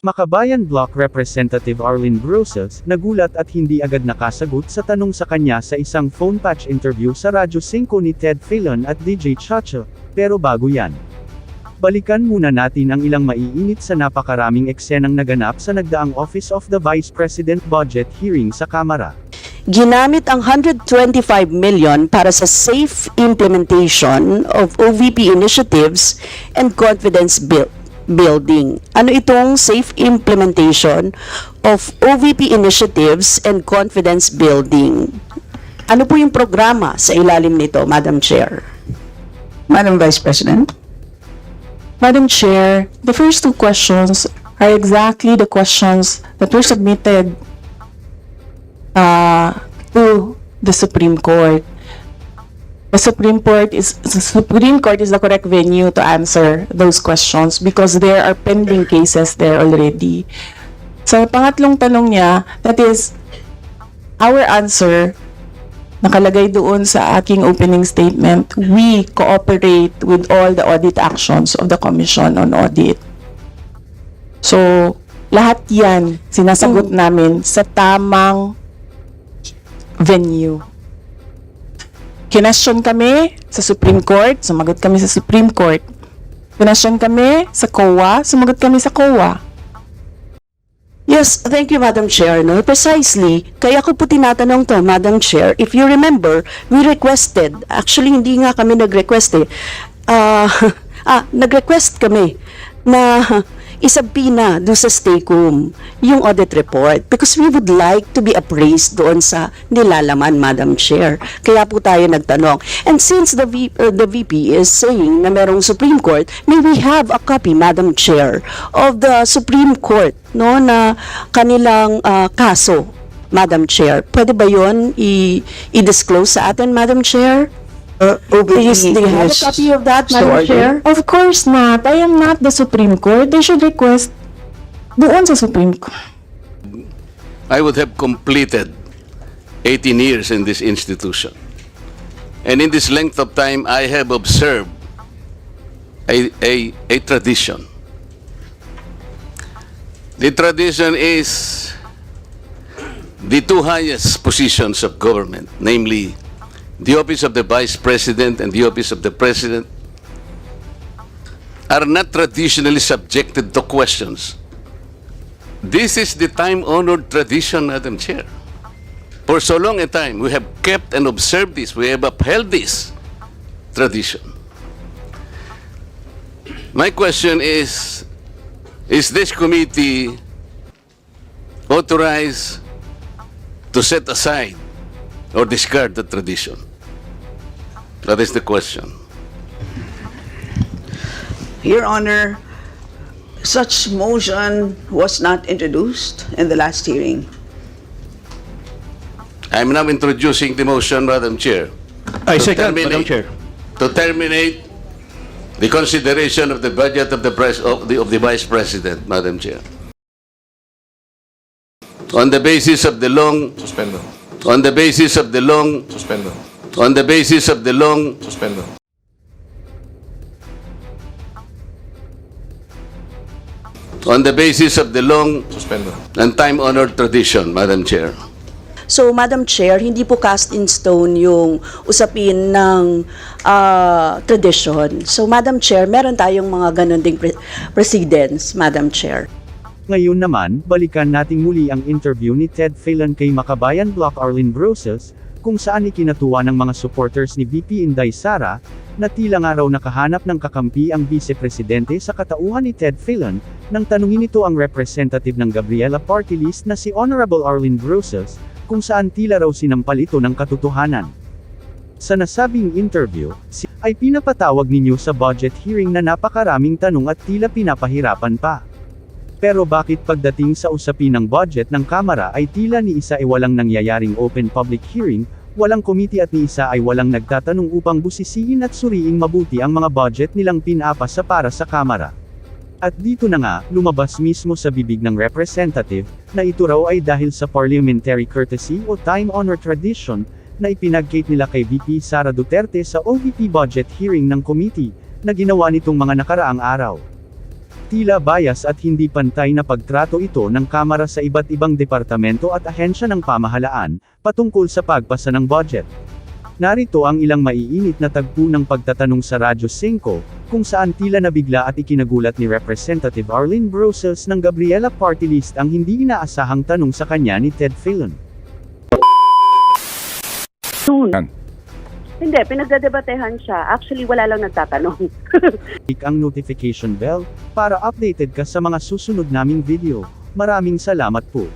Makabayan Block Representative Arlene Brosas, nagulat at hindi agad nakasagot sa tanong sa kanya sa isang phone patch interview sa Radyo 5 ni Ted Filon at DJ Chacha, pero bago yan. Balikan muna natin ang ilang maiinit sa napakaraming eksenang naganap sa nagdaang Office of the Vice President budget hearing sa Kamara. Ginamit ang 125 million para sa safe implementation of OVP initiatives and confidence build building. Ano itong safe implementation of OVP initiatives and confidence building? Ano po yung programa sa ilalim nito, Madam Chair? Madam Vice President. Madam Chair, the first two questions are exactly the questions that were submitted uh, to the Supreme Court. The Supreme Court is the Supreme Court is the correct venue to answer those questions because there are pending cases there already. Sa pangatlong tanong niya, that is our answer nakalagay doon sa aking opening statement, we cooperate with all the audit actions of the Commission on Audit. So, lahat yan sinasagot namin sa tamang venue. Kinasyon kami sa Supreme Court, sumagot kami sa Supreme Court. Kinasyon kami sa COA, sumagot kami sa COA. Yes, thank you, Madam Chair. No, precisely. Kaya ko po tinatanong to, Madam Chair. If you remember, we requested, actually hindi nga kami nag-request eh. Ah, ah, nag-request kami na isabina doon sa Staycom yung audit report because we would like to be appraised doon sa nilalaman, Madam Chair. Kaya po tayo nagtanong. And since the, v, uh, the VP is saying na merong Supreme Court, may we have a copy, Madam Chair, of the Supreme Court no na kanilang ah, kaso, Madam Chair. Pwede ba yon i-disclose sa atin, Madam Chair? Uh, Please, do you have a copy of that, Madam ordered. Chair? Of course not. I am not the Supreme Court. They should request doon sa Supreme Court. I would have completed 18 years in this institution. And in this length of time, I have observed a, a, a tradition. The tradition is the two highest positions of government, namely the office of the Vice President and the office of the President, are not traditionally subjected to questions. This is the time-honored tradition, Madam Chair. For so long a time, we have kept and observed this. We have upheld this tradition. My question is, is this committee authorized to set aside or discard the tradition? That is the question. Your Honor, such motion was not introduced in the last hearing. I'm now introducing the motion, Madam Chair. I To second, Madam terminate- Chair. to terminate the consideration of the budget of the pres, of the, of the Vice President, Madam Chair. On the basis of the long, Suspendo. on the basis of the long, Suspendo. On the basis of the long, Suspendo. on the basis of the long Suspendo. and time-honored tradition, Madam Chair. So, Madam Chair, hindi po cast in stone yung usapin ng ah, tradition. So, Madam Chair, meron tayong mga ganun ding pre- precedents, Madam Chair. Ngayon naman, balikan nating muli ang interview ni Ted Phelan kay Makabayan Block Arlene Brosas, kung saan ikinatuwa ng mga supporters ni VP Inday Sara, na tila nga raw nakahanap ng kakampi ang vice-presidente sa katauhan ni Ted Phelan, nang tanungin ito ang representative ng Gabriela Party List na si Honorable Arlene Brosas, kung saan tila raw sinampal ito ng katotohanan. Sa nasabing interview, si ay pinapatawag ninyo sa budget hearing na napakaraming tanong at tila pinapahirapan pa. Pero bakit pagdating sa usapin ng budget ng Kamara ay tila ni isa ay walang nangyayaring open public hearing, walang committee at ni isa ay walang nagtatanong upang busisiin at suriing mabuti ang mga budget nilang pinapa sa para sa Kamara. At dito na nga, lumabas mismo sa bibig ng representative, na ito raw ay dahil sa parliamentary courtesy o time-honored tradition, na ipinagkate nila kay VP Sara Duterte sa OVP budget hearing ng committee, na ginawa nitong mga nakaraang araw. Tila bias at hindi pantay na pagtrato ito ng Kamara sa iba't ibang departamento at ahensya ng pamahalaan, patungkol sa pagpasa ng budget. Narito ang ilang maiinit na tagpo ng pagtatanong sa Radyo 5, kung saan tila nabigla at ikinagulat ni Representative Arlene Brosels ng Gabriela Party List ang hindi inaasahang tanong sa kanya ni Ted. Soon. Hindi, pinagdedebatehan siya. Actually, wala lang nagtatanong. Click ang notification bell, para updated ka sa mga susunod naming video. Maraming salamat po.